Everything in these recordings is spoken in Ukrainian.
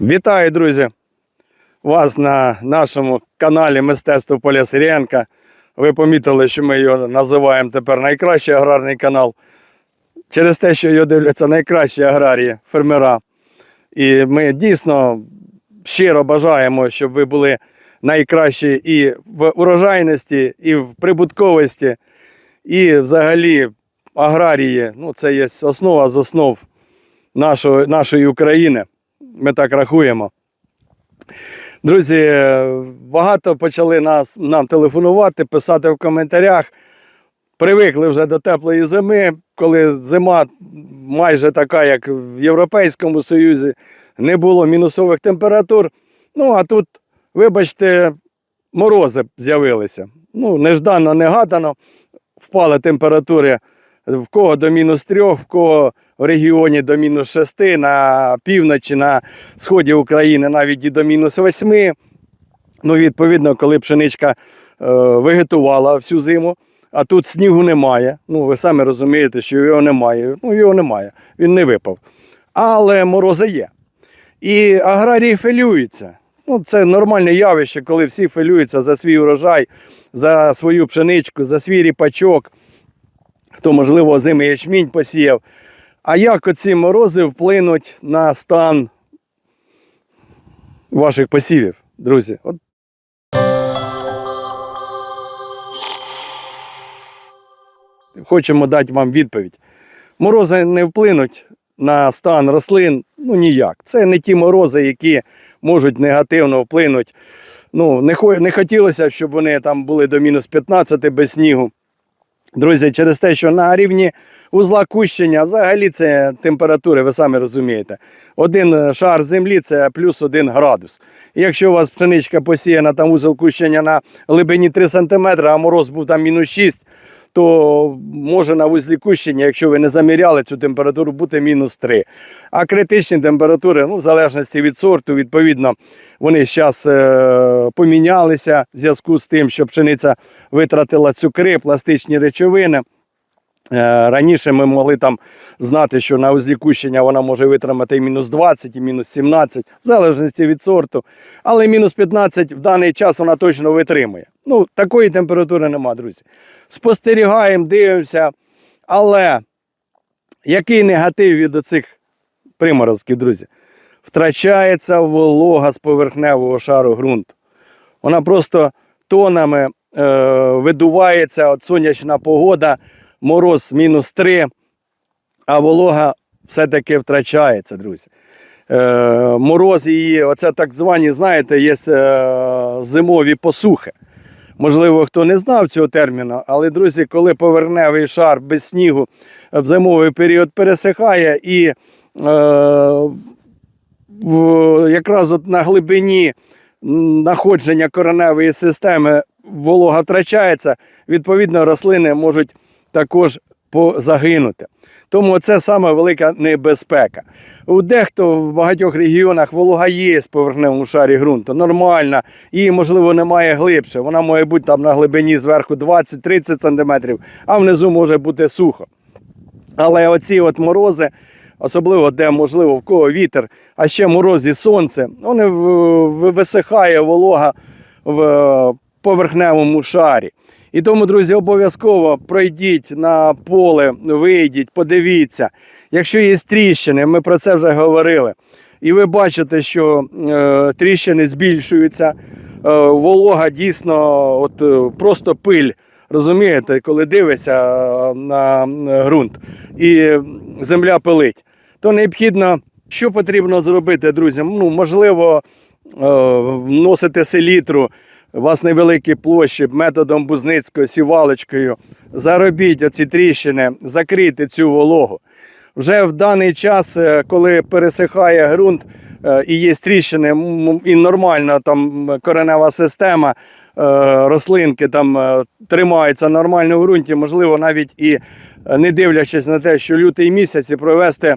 Вітаю, друзі! Вас на нашому каналі Мистецтво Поля Сирієнка. Ви помітили, що ми його називаємо тепер найкращий аграрний канал. Через те, що його дивляться найкращі аграрії, фермера. І ми дійсно щиро бажаємо, щоб ви були найкращі і в урожайності, і в прибутковості, і взагалі аграрії. Ну, це є основа з основ нашої, нашої України. Ми так рахуємо. Друзі, багато почали нас, нам телефонувати, писати в коментарях. Привикли вже до теплої зими, коли зима майже така, як в Європейському Союзі, не було мінусових температур. Ну, а тут, вибачте, морози з'явилися. Ну, неждано, негадано. Впали температури в кого до мінус трьох, в кого в регіоні до мінус шести, на півночі, на сході України навіть і до мінус восьми. Ну, відповідно, коли пшеничка е, вегетувала всю зиму, а тут снігу немає. Ну, ви самі розумієте, що його немає. Ну, його немає, він не випав. Але морози є. І аграрії фелюються. Ну, це нормальне явище, коли всі фелюються за свій урожай, за свою пшеничку, за свій ріпачок. Хто, можливо, зими ячмінь посіяв. А як оці морози вплинуть на стан ваших посівів, друзі? От Хочемо дати вам відповідь. Морози не вплинуть на стан рослин ну ніяк. Це не ті морози, які можуть негативно вплинути. Ну, не, не хотілося, б, щоб вони там були до мінус 15 без снігу. Друзі, через те, що на рівні узла кущення, взагалі це температури, ви самі розумієте. Один е, шар землі це плюс один градус. І якщо у вас пшеничка посіяна там узел кущення на глибині 3 см, а мороз був там мінус 6, то може на вузлі кущення, якщо ви не заміряли цю температуру, бути мінус 3. А критичні температури, ну, в залежності від сорту, відповідно, вони зараз е, помінялися в зв'язку з тим, що пшениця витратила цукри, пластичні речовини. Е, Раніше ми могли там знати, що на узлі кущення вона може витримати і мінус 20, і мінус 17, в залежності від сорту. Але мінус 15 в даний час вона точно витримує. Ну, такої температури нема, друзі. Спостерігаємо, дивимося. Але який негатив від оцих приморозків, друзі? Втрачається волога з поверхневого шару ґрунту. Вона просто тонами е, видувається, от сонячна погода, мороз мінус 3, а волога все-таки втрачається, друзі. Е, мороз і оце так звані, знаєте, є е, зимові посухи. Можливо, хто не знав цього терміну, але, друзі, коли поверхневий шар без снігу в зимовий період пересихає і е, в, якраз от на глибині м, знаходження кореневої системи волога втрачається, відповідно, рослини можуть також загинути. Тому це саме велика небезпека. У дехто в багатьох регіонах волога є в поверхневому шарі ґрунту, нормальна, її, можливо, немає глибше. Вона може бути там на глибині зверху 20-30 см, а внизу може бути сухо. Але оці от морози, особливо де можливо в кого вітер, а ще мороз і сонце, вони висихає волога в е, поверхневому шарі. І тому, друзі, обов'язково пройдіть на поле, вийдіть, подивіться. Якщо є тріщини, ми про це вже говорили. І ви бачите, що е, тріщини збільшуються, е, волога дійсно, от, е, просто пиль. Розумієте, коли дивишся е, на е, ґрунт і земля пилить, то необхідно, що потрібно зробити, друзі? Ну, можливо, вносити селітру, вас невеликі площі методом Бузницького сівалочкою. Заробіть оці тріщини, закрийте цю вологу. Вже в даний час, е, коли пересихає ґрунт е, і є тріщини, і нормальна там коренева система, е, рослинки там тримаються нормально в ґрунті, можливо, навіть і не дивлячись на те, що лютий місяць і провести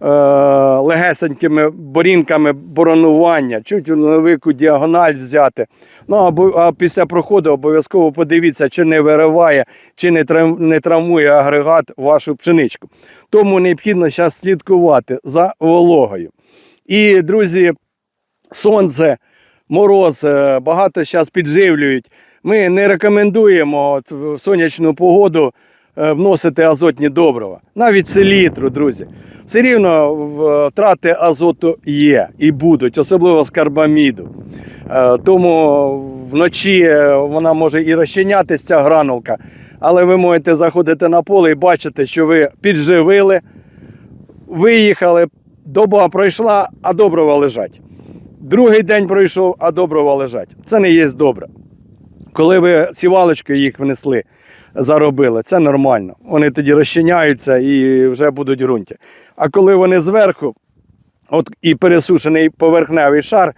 легесенькими борінками боронування, чуть невелику діагональ взяти. Ну а після проходу обов'язково подивіться, чи не вириває, чи не не травмує агрегат вашу пшеничку. Тому необхідно зараз слідкувати за вологою. І, друзі, сонце, мороз, е, багато зараз підживлюють. Ми не рекомендуємо в сонячну погоду е, вносити азотні добрива. Навіть селітру, друзі. Все рівно втрати азоту є і будуть, особливо з карбаміду. Е, Тому вночі е, вона може і розчинятися, ця гранулка, але ви можете заходити на поле і бачити, що ви підживили, виїхали, доба пройшла, а добрива лежать. Другий день пройшов, а добрива лежать. Це не є добре. Коли ви сівалочкою їх внесли, заробили, це нормально. Вони тоді розчиняються і вже будуть ґрунті. А коли вони зверху, от і пересушений поверхневий шар,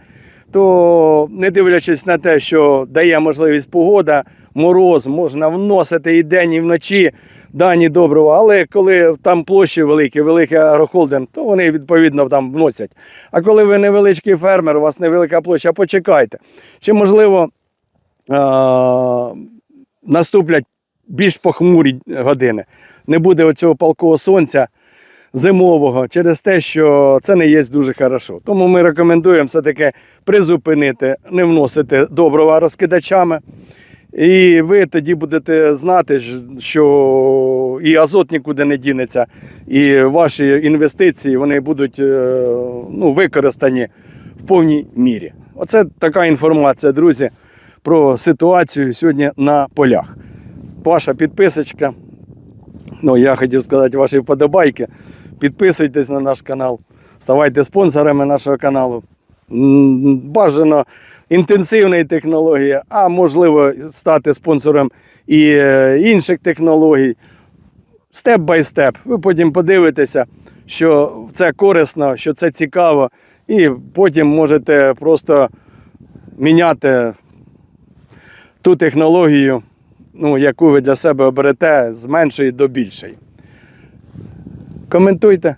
то не дивлячись на те, що дає можливість погода, мороз, можна вносити і день, і вночі дані добрива. Але коли там площі великі, великий агрохолдинг, то вони відповідно там вносять. А коли ви невеличкий фермер, у вас невелика площа, почекайте. Чи можливо наступлять більш похмурі години. Не буде оцього палкого сонця зимового через те, що це не є дуже хорошо. Тому ми рекомендуємо все-таки призупинити, не вносити добрива розкидачами. І ви тоді будете знати, що і азот нікуди не дінеться, і ваші інвестиції вони будуть е, ну, використані в повній мірі. Оце така інформація, друзі, про ситуацію сьогодні на полях. Ваша підписочка. Ну, я хотів сказати ваші вподобайки. Підписуйтесь на наш канал, ставайте спонсорами нашого каналу. Бажано інтенсивної технології, а можливо стати спонсором і е, інших технологій. Степ бай степ. Ви потім подивитеся, що це корисно, що це цікаво, і потім можете просто міняти ту технологію, ну, яку ви для себе оберете з меншої до більшої. Коментуйте,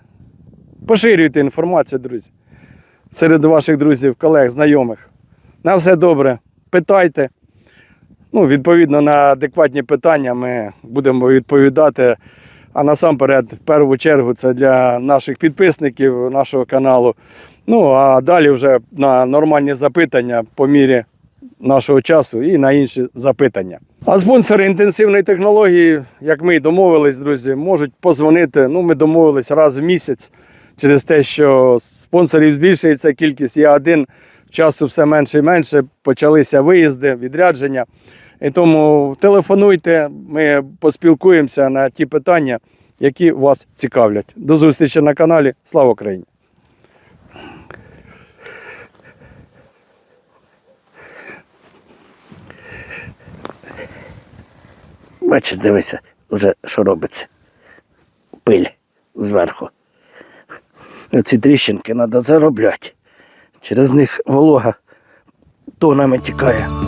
поширюйте інформацію, друзі, серед ваших друзів, колег, знайомих. На все добре. Питайте. Ну, відповідно на адекватні питання ми будемо відповідати. А насамперед, в першу чергу, це для наших підписників нашого каналу. Ну, а далі вже на нормальні запитання по мірі нашого часу і на інші запитання. А спонсори інтенсивної технології, як ми й домовились, друзі, можуть позвонити. Ну, ми домовились раз в місяць через те, що спонсорів збільшується кількість. Я один часу все менше і менше. Почалися виїзди, відрядження. І тому телефонуйте, ми поспілкуємося на ті питання, які вас цікавлять. До зустрічі на каналі. Слава Україні! Бачиш, дивися, вже що робиться. Пиль зверху. Оці тріщинки треба заробляти. Через них волога тонами тікає.